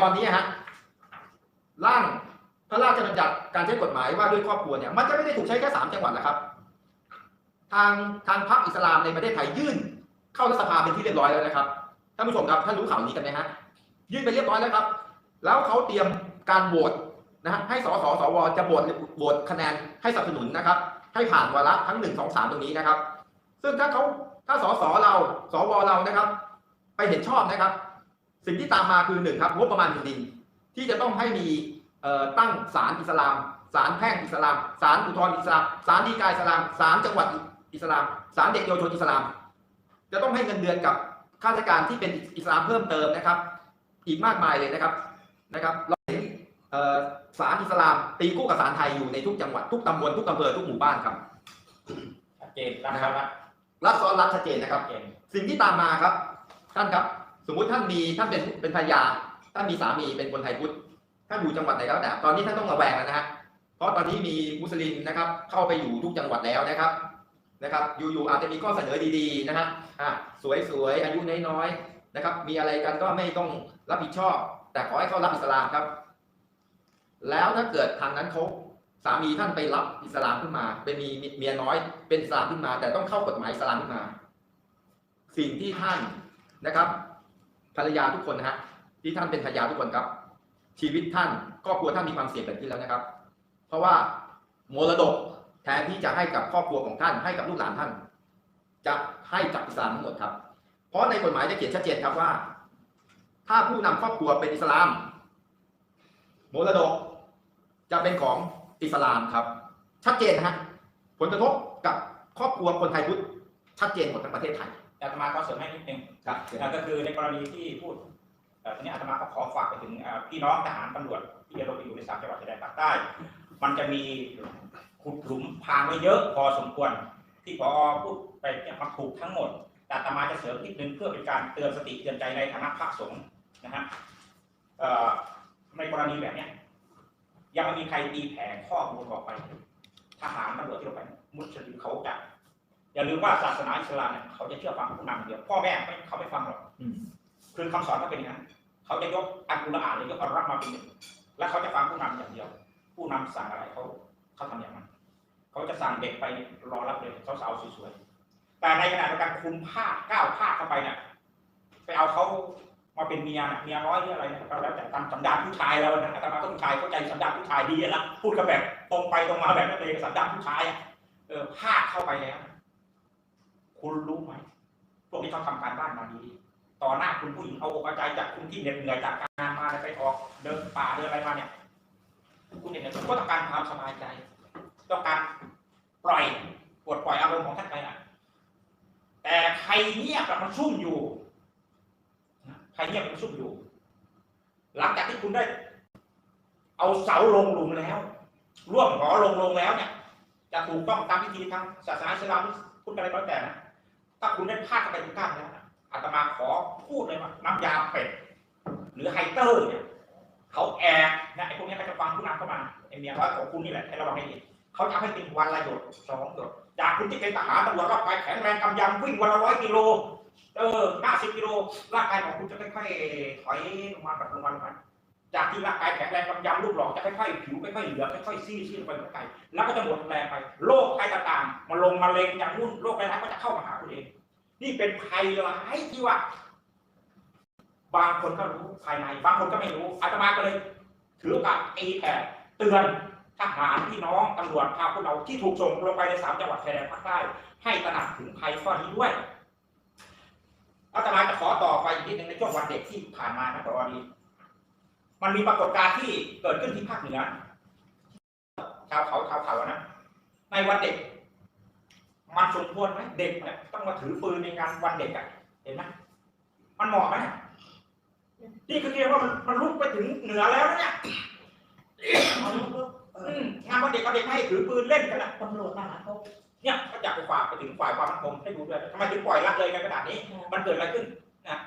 ตอนนี้ฮะร่างพระราชบัญญัติการใช้กฎหมายว่าด้วยครอบครัวเนี่ยมันจะไม่ได้ถูกใช้แค่สามจังหวัดนะครับ ทางทางพรรคอิสลามในประเทศไทยยื่น เข้ารัฐสภาเป็นที่เรียบร้อยแล้วนะครับท่านผู้ชมครับท่านรู้ข่าวนี้กันไหมฮะยื่นไปเรียบร้อยแล้วครับ แล้วเขาเตรียมการโหวตนะฮะให้สสสวจะโหวตโหวตคะแนนให้สนับสนุนนะครับ ให้ผ่านวาระทั้งหนึ่งสองสามตรงนี้นะครับ ซึ่งถ้าเขาถ้าสสเราสวเรานะครับ ไปเห็นชอบนะครับ สิ่งที่ตามมาคือหนึ่งครับงบประมาณแผ่นดิน ที่จะต้องให้มีเอ่อตั้งศาลอิสลามศาลแพ่งอิสลามศาลอุทธรณ์อิสลามศาลฎีกาอิสลามศาลจังหวัดอิสลามศาลเด็กเยาวชนอิสลาม จะต้องให้เงินเดือนกับข้าราชการที่เป็นอิสลามเพิ่มเติมนะครับ อีกมากมายเลยนะครับนะครับเราเห็นเอ่อศาลอิสลามตีคู่กับศาลไทยอยู่ในทุกจังหวัดทุกตำบลทุกอำเภอทุกหมู่บ้านครับชัดเจนนะครับรัฐซ้อนรัฐชัดเจนนะครับชัดเจนสิ่งที่ตามมาครับท่านครับ สมมุติท่านมีท่านเป็นเป็นภรรยา ท่านมีสามีเป็นคนไทยพุทธท่านอยู่จังหวัดไหนก็แล้วแต่ตอนนี้ท่านต้องระแวงแล้วนะฮะเพราะตอนนี้มีมุสลิมนะครับ เข้าไปอยู่ทุกจังหวัดแล้วนะครับนะครับ อยู่ๆอาจจะมีข้อเสนอดีๆนะฮะอะสวยๆอายุน้อยๆนะครับ มีอะไรกันก็ไม่ต้องรับผิดชอบ แต่ขอให้เขารับอิสลามครับ แล้วถ้าเกิดทางนั้นเขาสามีท่านไปรับอิสลามขึ้นมา เป็นมีเมียน้อย เป็นอิสลามขึ้นมา แต่ต้องเข้ากฎหมายอิสลามขึ้นมา สิ่งที่ท่านนะครับ ภรรยาทุกคนนะฮะที่ท่านเป็นภรรยาทุกคนครับ ชีวิตท่านครอบครัวท่านมีความเสี่ยงเกิดขึ้นแล้วนะครับ เพราะว่ามรดกแทนที่จะให้กับครอบครัวของท่านให้กับลูกหลานท่าน จะให้กับอิสลามทั้งหมดครับ เพราะในกฎหมายจะเขียนชัดเจนครับว่า ถ้าผู้นำครอบครัวเป็นอิสลามมรดกจะเป็นของอิสลามครับ ชัดเจนนะฮะผลกระทบกับครอบครัวคนไทยพุทธชัดเจนหมดทั้งประเทศไทย อาตมาก็เสริมให้นิดนึงครับอ่าก็คือในกรณีที่พูดเอ่อทีนี้อาตมาก็ขอฝากไปถึงอ่าพี่น้องทหารตำรวจที่จะลงไปอยู่ในสามจังหวัดชายแดนภาคใต้ มันจะมีขุดหลุมพรางไว้เยอะพอสมควร ที่พอพูดไปเนี่ยมันถูกทั้งหมด แต่อาตมาจะเสริมนิดนึงเพื่อเป็นการเตือนสติเตือนใจในฐานะพระสงฆ์นะฮะเอ่อในกรณีแบบเนี้ยยังไม่มีใครตีแผ่ข้อมูลออกไป ทหารตำรวจที่ลงไป มุสลิมเขาจะ อย่าลืมว่าศาสนาอิสลามเนี่ยเขาจะเชื่อฟังผู้นำอย่างเดียวพ่อแม่ไม่เขาไม่ฟังหรอกอืมคือคำสอนก็เป็นอย่างนั้นเขาจะยกอัลกุรอานหรือยกอัลรักมาเป็นหนึ่งและเขาจะฟังผู้นำอย่างเดียว ผู้นำสั่งอะไรเขาเขาทำอย่างนั้นเขาจะสั่งเด็กไปรอรับเลยสาวๆสวยๆแต่ในขณะเดียวกันคุณภาคก้าวภาคเข้าไปเนี่ยไปเอาเขามาเป็นเมียน่ะเมียน้อยหรืออะไรเนี่ยก็แล้วแต่ตามสันดานผู้ชายเรานะแต่มาต้องชายเข้าใจสันดานผู้ชายดีแล้วพูดกันแบบตรงไปตรงมาแบบนักเลงสันดานผู้ชายอะเออภาคเข้าไปแล้ว คุณรู้ไหม พวกนี้เขาทำการบ้านมาดีต่อหน้าคุณผู้หญิงเอาอกเอาใจจากคุณที่เหน็ดเหนื่อยจากการงานมาแล้วไปออกเดินป่าเดินอะไรมาเนี่ย คุณเหน็ดเหนื่อยคุณก็ต้องการความสบายใจ ต้องการปล่อยปลดปล่อยอารมณ์ของท่านไปนะแต่ใครเงียบมันซุ่มอยู่ใครเงียบมันซุ่มอยู่ หลังจากที่คุณได้ เอาเสาลงหลุมแล้วร่วมหอลงลงแล้วเนี่ยจะถูกต้องตามพิธีทางศาสนาอิสลามพุทธอะไรก็แล้วแต่นะ ถ้าคุณได้พลาดกันไปถึงก้าวแล้วนะอาตมาขอพูดเลยว่าน้ำยาเป็ดหรือไฮเตอร์เนี่ยเขาแอบนะไอ้พวกนี้เขาจะฟังผู้นำเข้ามาไอ้เมียน้อยของคุณนี่แหละให้ระวังให้ดีเขาจะให้เป็นวันละหยดสองหยดจากคุณที่เป็นทหารตำรวจร่างกายแข็งแรงกำยำวิ่งวันละร้อยกิโลเออห้าสิบกิโลร่างกายของคุณจะค่อยๆถอยลงมาแบบลงมาลงมา จากที่ร่างกายแข็งแรงกำยำรูปหล่อจะค่อยๆผิวค่อยๆเหลืองค่อยๆซีดซีดไปลงไปแล้วก็จะหมดแรงไป โรคภัยต่างๆมาลงมาเร็งอย่างนู่นโรคร้ายก็จะเข้ามาหาคุณเอง นี่เป็นภัยร้ายที่ว่า บางคนก็รู้ภายใน บางคนก็ไม่รู้อาตมาก็เลย ถือโอกาสตีแผ่เตือนทหารพี่น้องตำรวจพาพวกเราที่ถูกส่งลงไปในสามจังหวัดชายแดนภาคใต้ให้ตระหนักถึงภัยข้อนี้ด้วยอาตมาจะขอต่อไปอีกนิดหนึ่งในช่วงวันเด็กที่ผ่านมานะต่อดี มันมีปรากฏการณ์ที่เกิดขึ้นที่ภาคเหนือชาวเขาชาวเขาอะนะในวันเด็ก มันสมควรไหมเด็กเนี่ยต้องมาถือปืนในงานวันเด็กอะเห็นไหมมันเหมาะไหมนี่คือเรียกว่ามันมันลุกไปถึงเหนือแล้วนะเนี่ยเอาลูกลูกเออือมงานวันเด็กเอาเด็กไม่ให้ถือปืนเล่นกันอะตำรวจทหารเขาเนี่ยก็อยากไปฝากไปถึงฝ่ายความมั่นคงให้ดูด้วยทำไมถึงปล่อยละเลยกันขนาดนี้ มันเกิดอะไรขึ้นนะ